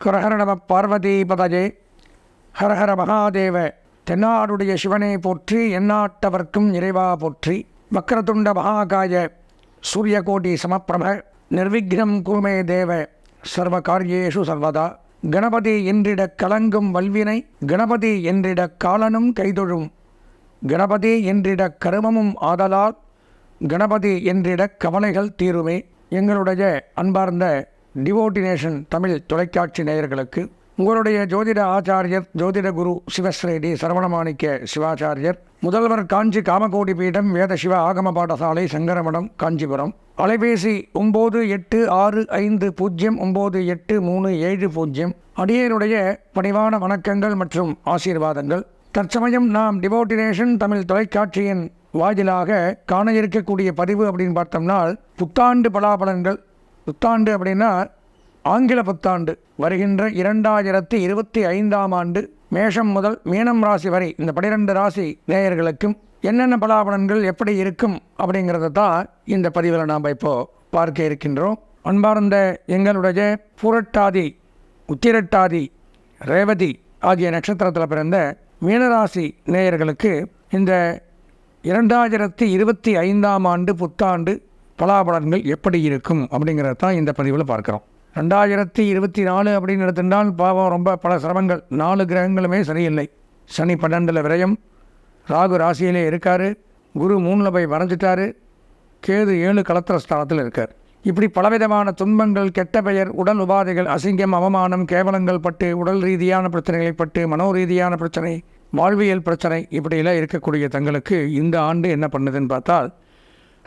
ஹரஹர நம பார்வதி பதஜே ஹரஹர மகாதேவ தென்னாடுடைய சிவனை போற்றி எந்நாட்டவர்க்கும் இறைவா போற்றி. வக்ரதுண்ட மகாகாய சூரியகோடி சமப்பிரப நிர்விக்னம் குருமே தேவ சர்வ காரியேஷு சர்வதா. கணபதி என்றிட கலங்கும் வல்வினை கணபதி என்றிட காலனும் கைதொழும். கணபதி என்றிட கருமமும் ஆதலால் கணபதி என்றிட கவலைகள் தீருமே. எங்களுடைய அன்பார்ந்த டிவோட்டினேஷன் தமிழ் தொலைக்காட்சி நேயர்களுக்கு உங்களுடைய ஜோதிட ஆச்சாரியர் ஜோதிட குரு சிவஸ்ரேடி சரவணமாணிக்க சிவாச்சாரியர் முதல்வர் காஞ்சி காமகோடி பீடம் வேத சிவ ஆகம பாடசாலை சங்கரமடம் காஞ்சிபுரம். அலைபேசி ஒம்பது எட்டு ஆறு ஐந்து பூஜ்ஜியம் ஒம்பது எட்டு மூணு ஏழு பூஜ்ஜியம் அடியனுடைய பணிவான வணக்கங்கள் மற்றும் ஆசீர்வாதங்கள். தற்சமயம் நாம் டிவோட்டினேஷன் தமிழ் தொலைக்காட்சியின் வாயிலாக காண இருக்கக்கூடிய பதிவு அப்படின்னு பார்த்தோம்னால் புத்தாண்டு பலாபலன்கள் புத்தாண்டு அப்படின்னா ஆங்கில புத்தாண்டு. வருகின்ற இரண்டாயிரத்தி இருபத்தி ஐந்தாம் ஆண்டு மேஷம் முதல் மீனம் ராசி வரை இந்த பனிரெண்டு ராசி நேயர்களுக்கும் என்னென்ன பலாபலன்கள் எப்படி இருக்கும் அப்படிங்கிறத தான் இந்த பதிவில் நாம் இப்போ பார்க்க இருக்கின்றோம். அன்பார்ந்த எங்களுடைய புரட்டாதி உத்திரட்டாதி ரேவதி ஆகிய நட்சத்திரத்தில் பிறந்த மீனராசி நேயர்களுக்கு இந்த இரண்டாயிரத்தி இருபத்தி ஐந்தாம் ஆண்டு புத்தாண்டு பலாபலன்கள் எப்படி இருக்கும் அப்படிங்கிறத தான் இந்த பதிவில் பார்க்குறோம். ரெண்டாயிரத்தி இருபத்தி நாலு அப்படின்னு எடுத்துட்டால் பாவம் ரொம்ப பல சிரமங்கள். நாலு கிரகங்களுமே சரியில்லை. சனி பன்னெண்டில் விரயம். ராகு ராசியிலே இருக்கார். குரு மூணில் போய் வரைஞ்சிட்டாரு. கேது ஏழு கலத்திர ஸ்தானத்தில் இருக்கார். இப்படி பலவிதமான துன்பங்கள் கெட்ட பெயர் உடல் உபாதைகள் அசிங்கம் அவமானம் கேவலங்கள் பட்டு உடல் ரீதியான பிரச்சனைகளை பட்டு மனோ ரீதியான பிரச்சனை வாழ்வியல் பிரச்சனை இப்படியெல்லாம் இருக்கக்கூடிய தங்களுக்கு இந்த ஆண்டு என்ன பண்ணுதுன்னு பார்த்தால்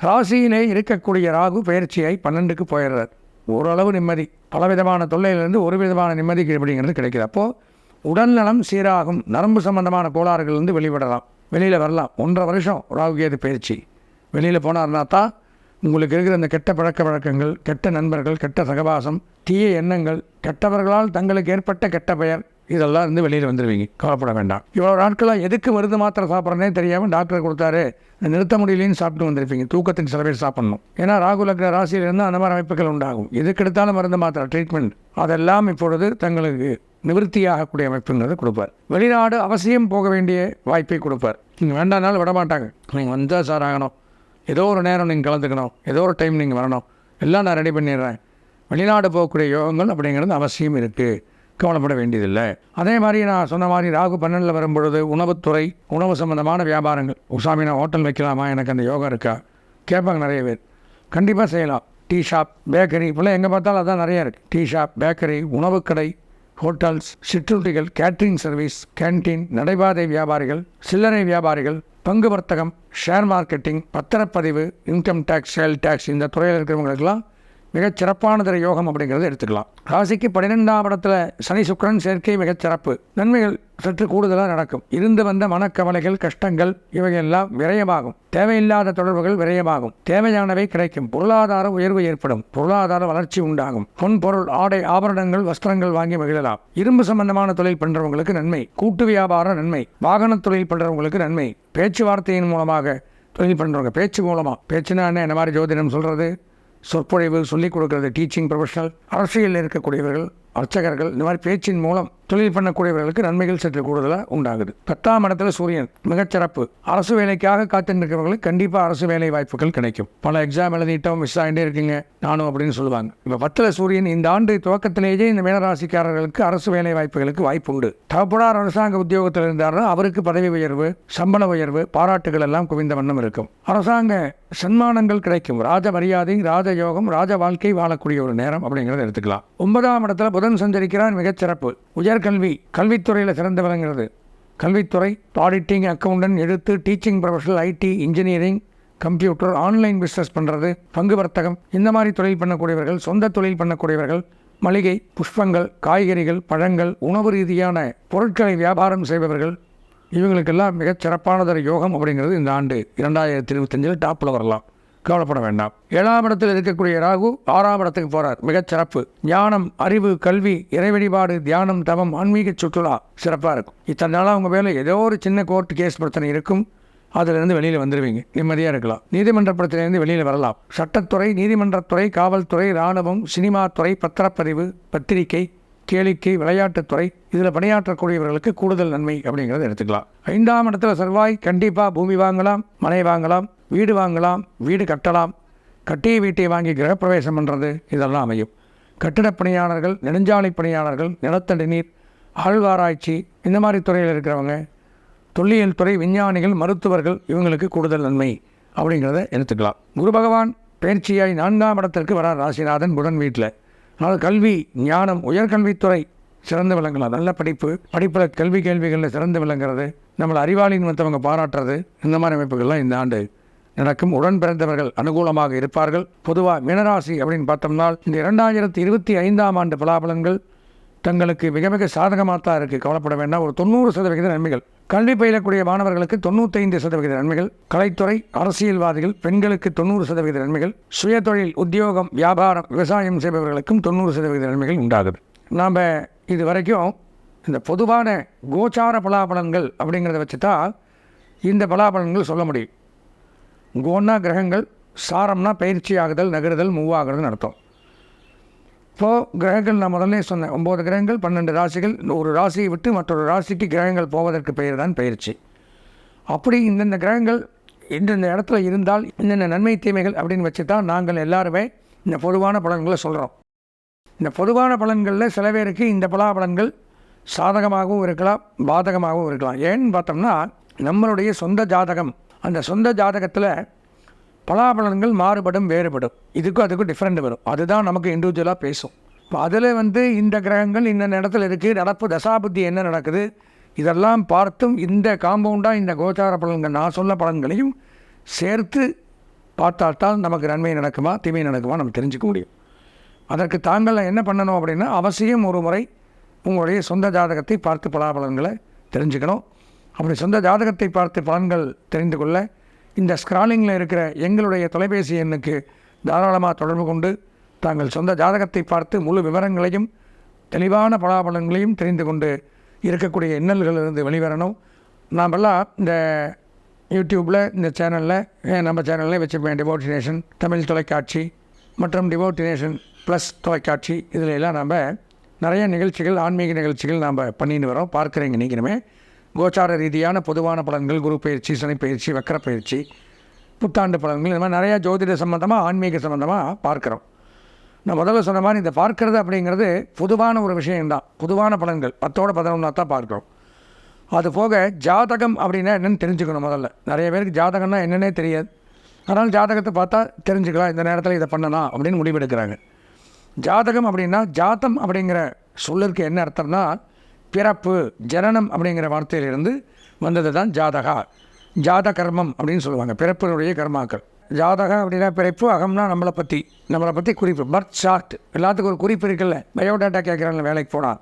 ராசியிலே இருக்கக்கூடிய ராகு பயிற்சியை பன்னெண்டுக்கு போயிடுறார். ஓரளவு நிம்மதி. பலவிதமான தொல்லையிலிருந்து ஒரு விதமான நிம்மதி அப்படிங்கிறது கிடைக்கிது. அப்போது உடல்நலம் சீராகும். நரம்பு சம்பந்தமான கோளாறுகள்லேருந்து வெளிவிடலாம். வெளியில் வரலாம். ஒன்றரை வருஷம் ராகுகேது பயிற்சி. வெளியில் போனார்னா தான் உங்களுக்கு இருக்கிற இந்த கெட்ட பழக்க வழக்கங்கள் கெட்ட நண்பர்கள் கெட்ட சகவாசம் தீய எண்ணங்கள் கெட்டவர்களால் தங்களுக்கு ஏற்பட்ட கெட்ட பெயர் இதெல்லாம் இருந்து வெளியில் வந்துடுவீங்க கவலைப்பட வேண்டாம். இவ்வளோ நாட்களாக எதுக்கு மருந்து மாத்திரை சாப்பிட்றனே தெரியாமல் டாக்டர் கொடுத்தாரு. நிறுத்த முடியலன்னு சாப்பிட்டு வந்திருப்பீங்க. தூக்கத்தின் சில பேர் சாப்பிடணும். ஏன்னா ராகு லக்ன ராசியில் அந்த மாதிரி அமைப்புகள் உண்டாகும். எதுக்கு எடுத்தாலும் மருந்து மாத்திரை ட்ரீட்மெண்ட் அதெல்லாம் இப்பொழுது தங்களுக்கு நிவர்த்தியாகக்கூடிய அமைப்புங்கிறத கொடுப்பார். வெளிநாடு அவசியம் போக வேண்டிய வாய்ப்பை கொடுப்பார். நீங்கள் வேண்டாம்னாலும் விட மாட்டாங்க நீங்கள் வந்தால் சார் ஆகணும். ஏதோ ஒரு நேரம் நீங்கள் கலந்துக்கணும். ஏதோ ஒரு டைம் நீங்கள் வரணும். எல்லாம் நான் ரெடி பண்ணிடுறேன். வெளிநாடு போகக்கூடிய யோகங்கள் அப்படிங்கிறது அவசியம் இருக்குது கவலைப்பட வேண்டியதில்லை. அதே மாதிரி நான் சொன்ன மாதிரி ராகு பன்னெண்டில் வரும்பொழுது உணவுத்துறை உணவு சம்பந்தமான வியாபாரங்கள். உசாமி நான் ஹோட்டல் வைக்கலாமா? எனக்கு அந்த யோகா இருக்கா? கேட்பாங்க நிறைய பேர். கண்டிப்பாக செய்யலாம். டீ ஷாப் பேக்கரி இப்போல்லாம் எங்கே பார்த்தாலும் அதான் நிறைய இருக்குது டீ ஷாப் பேக்கரி உணவுக்கடை ஹோட்டல்ஸ் சிற்றுண்டிகள் கேட்ரிங் சர்வீஸ் கேன்டீன் நடைபாதை வியாபாரிகள் சில்லறை வியாபாரிகள் பங்கு வர்த்தகம் ஷேர் மார்க்கெட்டிங் பத்திரப்பதிவு இன்கம் டேக்ஸ் சேல் டேக்ஸ் இந்த துறையில் இருக்கிறவங்களுக்கெல்லாம் மிகச் சிறப்பானதொரு யோகம் அப்படிங்கிறத எடுத்துக்கலாம். ராசிக்கு பன்னிரெண்டாம் இடத்துல சனி சுக்கரன் சேர்க்கை மிகச் சிறப்பு நன்மைகள் சற்று கூடுதலாக நடக்கும். இருந்து வந்த மனக்கவலைகள் கஷ்டங்கள் இவையெல்லாம் விரயமாகும். தேவையில்லாத தொடர்புகள் விரயமாகும். தேவையானவை கிடைக்கும். பொருளாதார உயர்வு ஏற்படும். பொருளாதார வளர்ச்சி உண்டாகும். பொன் பொருள் ஆடை ஆபரணங்கள் வஸ்திரங்கள் வாங்கி மகிழலாம். இரும்பு சம்பந்தமான தொழில் பண்றவங்களுக்கு நன்மை. கூட்டு வியாபார நன்மை. வாகன தொழில் பண்றவங்களுக்கு நன்மை. பேச்சுவார்த்தையின் மூலமாக தொழில் பண்ணுறவங்க பேச்சு மூலமாக பேச்சுனா என்ன? என்ன மாதிரி ஜோதிடம் சொல்கிறது சொற்பொழிவு சொல்லிக் கொடுக்கறது டீச்சிங் ப்ரொஃபஷனல் அரசியலில் இருக்கக்கூடியவர்கள் அர்ச்சகர்கள் இந்த மாதிரி பேச்சின் மூலம் தொழில் பண்ணக்கூடியவர்களுக்கு நன்மைகள் சற்று கூடுதலாக உண்டாகுது. பத்தாம் இடத்துல சூரியன் மிகச்சிறப்பு. அரசு வேலைக்காக காத்திருக்கிறவர்களுக்கு கண்டிப்பாக அரசு வேலை வாய்ப்புகள் கிடைக்கும். பல எக்ஸாம் எழுதிட்டோம் மிஸ் ஆகிட்டே இருக்கீங்க நானும் அப்படின்னு சொல்லுவாங்க. இப்போ பத்தில் சூரியன் இந்த ஆண்டு துவக்கத்திலேயே இந்த மேலராசிக்காரர்களுக்கு அரசு வேலை வாய்ப்புகளுக்கு வாய்ப்பு உண்டு தகப்படார் அரசாங்க உத்தியோகத்தில் இருந்தாருன்னா அவருக்கு பதவி உயர்வு சம்பள உயர்வு பாராட்டுகள் எல்லாம் குவிந்த வண்ணம் இருக்கும். அரசாங்க சன்மானங்கள் கிடைக்கும். ராஜ மரியாதை ராஜ யோகம் ராஜ வாழ்க்கை வாழக்கூடிய ஒரு நேரம் அப்படிங்கிறத எடுத்துக்கலாம். ஒன்பதாம் இடத்துல புதன் சஞ்சரிக்கிறார் மிகச்சிறப்பு உயர்கல்வி கல்வித்துறையில் சிறந்து விளங்குகிறது. கல்வித்துறை ஆடிட்டிங் அக்கௌண்டன்ட் எழுத்து teaching professional IT engineering computer online business பண்ணுறது பங்கு வர்த்தகம் இந்த மாதிரி தொழில் பண்ணக்கூடியவர்கள் சொந்த தொழில் பண்ணக்கூடியவர்கள் மளிகை புஷ்பங்கள் காய்கறிகள் பழங்கள் உணவு ரீதியான பொருட்களை வியாபாரம் செய்பவர்கள் இவங்களுக்கெல்லாம் மிகச் சிறப்பானதொரு யோகம் அப்படிங்கிறது இந்த ஆண்டு. இரண்டாயிரத்தி இருபத்தஞ்சில் டாப்பில் வரலாம். கவலைப்பட வேண்டாம். ஏழாம் இடத்தில் இருக்கக்கூடிய ராகு ஆறாம் இடத்துக்கு போகிறார் மிகச் சிறப்பு. ஞானம் அறிவு கல்வி இறை வழிபாடு தியானம் தவம் ஆன்மீக சுற்றுலா சிறப்பாக இருக்கும். இத்தனை நாளாக உங்கள் மேலே ஏதோ ஒரு சின்ன கோர்ட் கேஸ் பிரச்சனை இருக்கும். அதிலிருந்து வெளியில் வந்துடுவீங்க நிம்மதியாக இருக்கலாம். நீதிமன்ற பிரச்சனையிலேருந்து வெளியில் வரலாம். சட்டத்துறை நீதிமன்றத்துறை காவல்துறை இராணுவம் சினிமா துறை பத்திரப்பதிவு பத்திரிகை கேளிக்கை விளையாட்டுத்துறை இதில் பணியாற்றக்கூடியவர்களுக்கு கூடுதல் நன்மை அப்படிங்கிறத எடுத்துக்கலாம். ஐந்தாம் இடத்துல செவ்வாய் கண்டிப்பாக பூமி வாங்கலாம் மனை வாங்கலாம். வீடு வாங்கலாம் வீடு கட்டலாம். கட்டிய வீட்டை வாங்கி கிரகப்பிரவேசம் பண்ணுறது இதெல்லாம் அமையும். கட்டிடப் பணியாளர்கள் நெடுஞ்சாலை பணியாளர்கள் நிலத்தடி நீர் ஆழ்வாராய்ச்சி இந்த மாதிரி துறையில் இருக்கிறவங்க தொல்லியல் துறை விஞ்ஞானிகள் மருத்துவர்கள் இவங்களுக்கு கூடுதல் நன்மை அப்படிங்கிறத எடுத்துக்கலாம். குரு பகவான் பயிற்சியாய் நான்காம் இடத்திற்கு வரார் ராசிநாதன் புதன் வீட்டில். அதனால் கல்வி ஞானம் உயர்கல்வித்துறை சிறந்து விளங்கலாம். நல்ல படிப்பு படிப்பில் கல்வி கேள்விகளில் சிறந்து விளங்குறது நம்மளை அறிவாளின்னு மற்றவங்க பாராட்டுறது இந்த மாதிரி அமைப்புகள்லாம் இந்த ஆண்டு நடக்கும் உடன் பிறந்தவர்கள் அனுகூலமாக இருப்பார்கள். பொதுவாக மீனராசி அப்படின்னு பார்த்தோம்னா இந்த இரண்டாயிரத்தி இருபத்தி ஐந்தாம் ஆண்டு பலாபலன்கள் தங்களுக்கு மிக மிக சாதகமாக தான் இருக்குது கவலைப்பட வேண்டாம். ஒரு தொண்ணூறு சதவிகித நன்மைகள். கல்வி பயிலக்கூடிய மாணவர்களுக்கு தொண்ணூத்தைந்து சதவிகித நன்மைகள். கலைத்துறை அரசியல்வாதிகள் பெண்களுக்கு தொண்ணூறு சதவிகித நன்மைகள். சுயதொழில் உத்தியோகம் வியாபாரம் விவசாயம் செய்பவர்களுக்கும் தொண்ணூறு சதவிகித நன்மைகள் உண்டாகுது. நாம் இது வரைக்கும் இந்த பொதுவான கோச்சார பலாபலன்கள் அப்படிங்கிறத வச்சு தான் இந்த பலாபலன்கள் சொல்ல முடியும். கோன்னா கிரகங்கள் சாரம்னா பயிற்சி ஆகுதல் நகருதல் மூவாகிறதுன்னு அர்த்தம். இப்போது கிரகங்கள் நான் முதல்ல சொன்னேன் ஒம்பது கிரகங்கள் பன்னெண்டு ராசிகள் ஒரு ராசியை விட்டு மற்றொரு ராசிக்கு கிரகங்கள் போவதற்கு பெயர் தான் பயிற்சி. அப்படி இந்தந்த கிரகங்கள் இந்தந்த இடத்துல இருந்தால் இந்தந்த நன்மை தீமைகள் அப்படின்னு வச்சு தான் நாங்கள் எல்லாருமே இந்த பொதுவான பலன்களை சொல்கிறோம் இந்த பொதுவான பலன்களில் சில பேருக்கு இந்த பலாபலன்கள் சாதகமாகவும் இருக்கலாம் பாதகமாகவும் இருக்கலாம். ஏன்னு பார்த்தோம்னா நம்மளுடைய சொந்த ஜாதகம் அந்த சொந்த ஜாதகத்தில் பலாபலன்கள் மாறுபடும் வேறுபடும். இதுக்கும் அதுக்கும் டிஃப்ரெண்ட் வரும். அதுதான் நமக்கு இண்டிவிஜுவலாக பேசும். இப்போ அதில் வந்து இந்த கிரகங்கள் இந்த இடத்துல இருக்குது நடப்பு தசாபுத்தி என்ன நடக்குது இதெல்லாம் பார்த்தும் இந்த காம்பவுண்டாக இந்த கோச்சார பலன்கள் நான் சொன்ன பலன்களையும் சேர்த்து பார்த்தால்தான் நமக்கு நன்மை நடக்குமா தீமை நடக்குமா நம்ம தெரிஞ்சுக்க முடியும். அதற்கு தாங்கள் என்ன பண்ணணும் அப்படின்னா அவசியம் ஒரு முறை உங்களுடைய சொந்த ஜாதகத்தை பார்த்து பலாபலன்களை தெரிஞ்சுக்கணும். அப்படி சொந்த ஜாதகத்தை பார்த்து பலன்கள் தெரிந்து கொள்ள இந்த ஸ்க்ராலிங்கில் இருக்கிற எங்களுடைய தொலைபேசி எண்ணுக்கு தாராளமாக தொடர்பு கொண்டு தாங்கள் சொந்த ஜாதகத்தை பார்த்து முழு விவரங்களையும் தெளிவான பலாபலன்களையும் தெரிந்து கொண்டு இருக்கக்கூடிய இன்னல்களிலிருந்து வெளிவரணும். நாமெல்லாம் இந்த யூடியூப்பில் இந்த சேனலில் நம்ம சேனலில் வச்சுருப்பேன் டிவோட்டினேஷன் தமிழ் தொலைக்காட்சி மற்றும் டிவோட்டினேஷன் ப்ளஸ் தொலைக்காட்சி. இதில் எல்லாம் நம்ம நிறைய நிகழ்ச்சிகள் ஆன்மீக நிகழ்ச்சிகள் நாம் பண்ணின்னு வரோம். பார்க்குறீங்க நீங்களுமே. கோச்சார ரீதியான பொதுவான பலன்கள் குரு பயிற்சி சனி பயிற்சி வக்கர பயிற்சி புத்தாண்டு பலன்கள் இந்த மாதிரி நிறையா ஜோதிட சம்மந்தமாக ஆன்மீக சம்மந்தமாக பார்க்குறோம். நான் முதல்ல சொன்ன மாதிரி இந்த பார்க்கறது அப்படிங்கிறது பொதுவான ஒரு விஷயம்தான். பொதுவான பலன்கள். பத்தோட பதினொன்றா தான் பார்க்குறோம். அது போக ஜாதகம் அப்படின்னா என்னென்னு தெரிஞ்சுக்கணும் முதல்ல. நிறைய பேருக்கு ஜாதகம்னா என்னன்னே தெரியாது. அதனால் ஜாதகத்தை பார்த்தா தெரிஞ்சுக்கலாம் இந்த நேரத்தில் இதை பண்ணலாம் அப்படின்னு முடிவெடுக்கிறாங்க. ஜாதகம் அப்படின்னா ஜாத்தம் அப்படிங்கிற சொல்லிற்கு என்ன அர்த்தம்னா பிறப்பு ஜனனம் அப்படிங்கிற வார்த்தையிலிருந்து வந்தது தான் ஜாதகா. ஜாத கர்மம் அப்படின்னு சொல்லுவாங்க. பிறப்பினுடைய கர்மாக்கள். ஜாதகம் அப்படின்னா பிறப்பு அகம்னா நம்மளை பற்றி நம்மளை பற்றி குறிப்பு. Birth chart. எல்லாத்துக்கும் ஒரு குறிப்பு இருக்குல்ல. பயோடேட்டா கேட்குறாங்க வேலைக்கு போனால்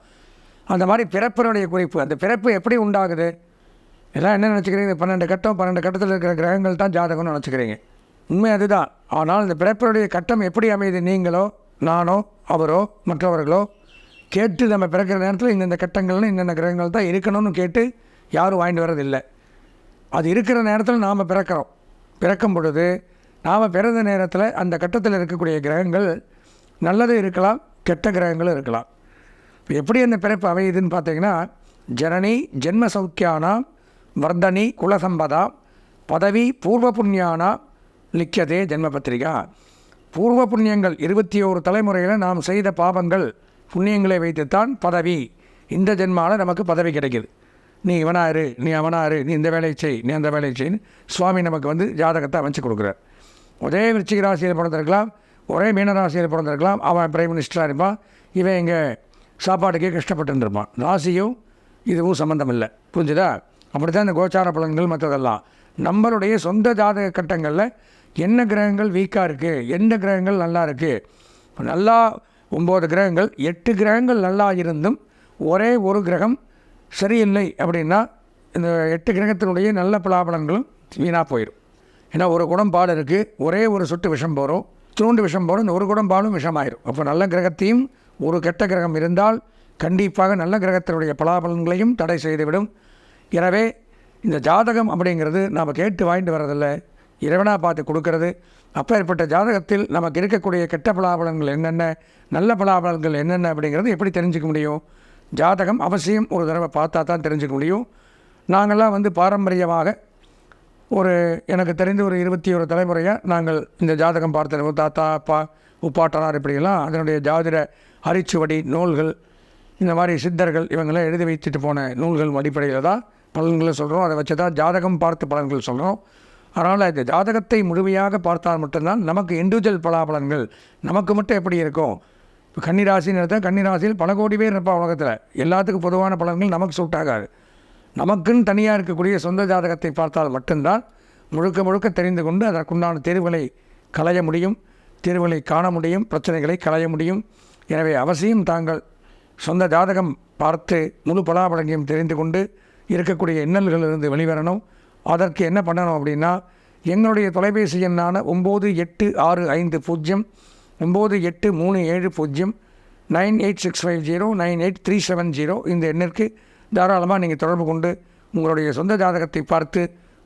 அந்த மாதிரி பிறப்பினுடைய குறிப்பு. அந்த பிறப்பு எப்படி உண்டாகுது? எல்லாம் என்ன நினச்சிக்கிறீங்க? பன்னெண்டு கட்டம் பன்னெண்டு கட்டத்தில் இருக்கிற கிரகங்கள் தான் ஜாதகம்னு நினச்சிக்கிறீங்க. உண்மை அதுதான். ஆனால் இந்த பிறப்பினுடைய கட்டம் எப்படி அமையுது? நீங்களோ நானோ அவரோ மற்றவர்களோ கேட்டு நம்ம பிறக்கிற நேரத்தில் இந்தந்த கட்டங்கள்னு இந்தந்த கிரகங்கள் தான் இருக்கணும்னு கேட்டு யாரும் வாங்கிட்டு வர்றதில்லை. அது இருக்கிற நேரத்தில் நாம் பிறக்கிறோம். பிறக்கும் பொழுது நாம் பிறந்த நேரத்தில் அந்த கட்டத்தில் இருக்கக்கூடிய கிரகங்கள் நல்லது இருக்கலாம் கெட்ட கிரகங்களும் இருக்கலாம். எப்படி அந்த பிறப்பு அமையுதுன்னு பார்த்தீங்கன்னா ஜனனி ஜென்ம சௌக்கியானாம் வர்தனி குலசம்பதா பதவி பூர்வ புண்ணியானா லிக்கதே ஜென்ம பத்திரிகா. பூர்வ புண்ணியங்கள் இருபத்தி ஓரு தலைமுறையில் நாம் செய்த பாவங்கள் புண்ணியங்களை வைத்துத்தான் பதவி. இந்த ஜென்மாவில் நமக்கு பதவி கிடைக்குது. நீ இவனாரு நீ அவனாரு நீ இந்த வேலையை செய் நீ அந்த வேலையை செய்ன்னு சுவாமி நமக்கு வந்து ஜாதகத்தை அமைச்சு கொடுக்குறார். ஒரே விருச்சிக ராசியில் பிறந்திருக்கலாம் ஒரே மீனராசியில் பிறந்திருக்கலாம் அவன் பிரைம் மினிஸ்டராக இருப்பான் இவன் இங்கே சாப்பாட்டுக்கே கஷ்டப்பட்டுருப்பான் ராசியும் இதுவும் சம்மந்தம் இல்லை புரிஞ்சுதா? அப்படி தான் இந்த கோச்சார பலன்கள் மற்றதெல்லாம். நம்மளுடைய சொந்த ஜாதக கட்டங்களில் என்ன கிரகங்கள் வீக்காக இருக்குது எந்த கிரகங்கள் நல்லா இருக்குது நல்லா ஒம்பது கிரகங்கள் எட்டு கிரகங்கள் நல்லா இருந்தும் ஒரே ஒரு கிரகம் சரியில்லை அப்படின்னா இந்த எட்டு கிரகத்தினுடைய நல்ல பலாபலன்களும் வீணாக போயிடும் ஏன்னா ஒரு குடம் பால் இருக்குது ஒரே ஒரு சொட்டு விஷம் போகிறோம் தூண்டு விஷம் போகிறோம் இந்த ஒரு குடம் பாலும் விஷமாயிரும். அப்போ நல்ல கிரகத்தையும் ஒரு கெட்ட கிரகம் இருந்தால் கண்டிப்பாக நல்ல கிரகத்தினுடைய பலாபலன்களையும் தடை செய்துவிடும். எனவே இந்த ஜாதகம் அப்படிங்கிறது நாம் கேட்டு வாங்கிட்டு வர்றதில்லை. இறைவனாக பார்த்து கொடுக்கறது. அப்பேற்பட்ட ஜாதகத்தில் நமக்கு இருக்கக்கூடிய கெட்ட பலாபலன்கள் என்னென்ன நல்ல பலாபலன்கள் என்னென்ன அப்படிங்கிறது எப்படி தெரிஞ்சுக்க முடியும்? ஜாதகம் அவசியம் ஒரு தடவை பார்த்தா தான் தெரிஞ்சுக்க முடியும். நாங்கள்லாம் வந்து பாரம்பரியமாக ஒரு எனக்கு தெரிந்த ஒரு இருபத்தி ஒரு தலைமுறையாக நாங்கள் இந்த ஜாதகம் பார்த்த தாத்தா அப்பா உப்பாட்டனார் இப்படியெல்லாம் அதனுடைய ஜாதிட அரிச்சுவடி நூல்கள் இந்த மாதிரி சித்தர்கள் இவங்கெல்லாம் எழுதி வைத்துட்டு போன நூல்கள் அடிப்படையில் தான் பலன்களை சொல்கிறோம் அதை வச்சு தான் ஜாதகம் பார்த்து பலன்கள் சொல்கிறோம் அதனால் இந்த ஜாதகத்தை முழுமையாக பார்த்தால் மட்டும்தான் நமக்கு இண்டிவிஜுவல் பலாபலன்கள் நமக்கு மட்டும் எப்படி இருக்கும்? இப்போ கன்னிராசின்னு எடுத்தால் கன்னிராசியில் பல கோடி பேர் இருப்பாள் உலகத்தில். எல்லாத்துக்கும் பொதுவான பலன்கள் நமக்கு சூட் ஆகாது. நமக்குன்னு தனியாக இருக்கக்கூடிய சொந்த ஜாதகத்தை பார்த்தால் மட்டும்தான் முழுக்க முழுக்க தெரிந்து கொண்டு அதற்குண்டான தேர்வுகளை களைய முடியும் தேர்வுகளை காண முடியும் பிரச்சனைகளை களைய முடியும். எனவே அவசியம் தாங்கள் சொந்த ஜாதகம் பார்த்து முழு பலாபலனையும் தெரிந்து கொண்டு இருக்கக்கூடிய இன்னல்களிலிருந்து வெளிவரணும். அதற்கு என்ன பண்ணணும் அப்படின்னா எங்களுடைய தொலைபேசி எண்ணான ஒம்பது எட்டு ஆறு ஐந்து பூஜ்ஜியம் ஒம்பது எட்டு மூணு ஏழு பூஜ்ஜியம் nine eight six five zero nine eight three seven zero இந்த எண்ணிற்கு தாராளமாக நீங்கள் தொடர்பு கொண்டு உங்களுடைய சொந்த ஜாதகத்தை பார்த்து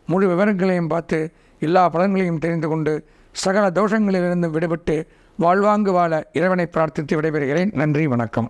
முழு விவரங்களையும் பார்த்து எல்லா பலன்களையும் தெரிந்து கொண்டு சகல தோஷங்களிலிருந்து விடுபட்டு வாழ்வாங்கு வாழ இறைவனை பிரார்த்தித்து விடைபெறுகிறேன். நன்றி வணக்கம்.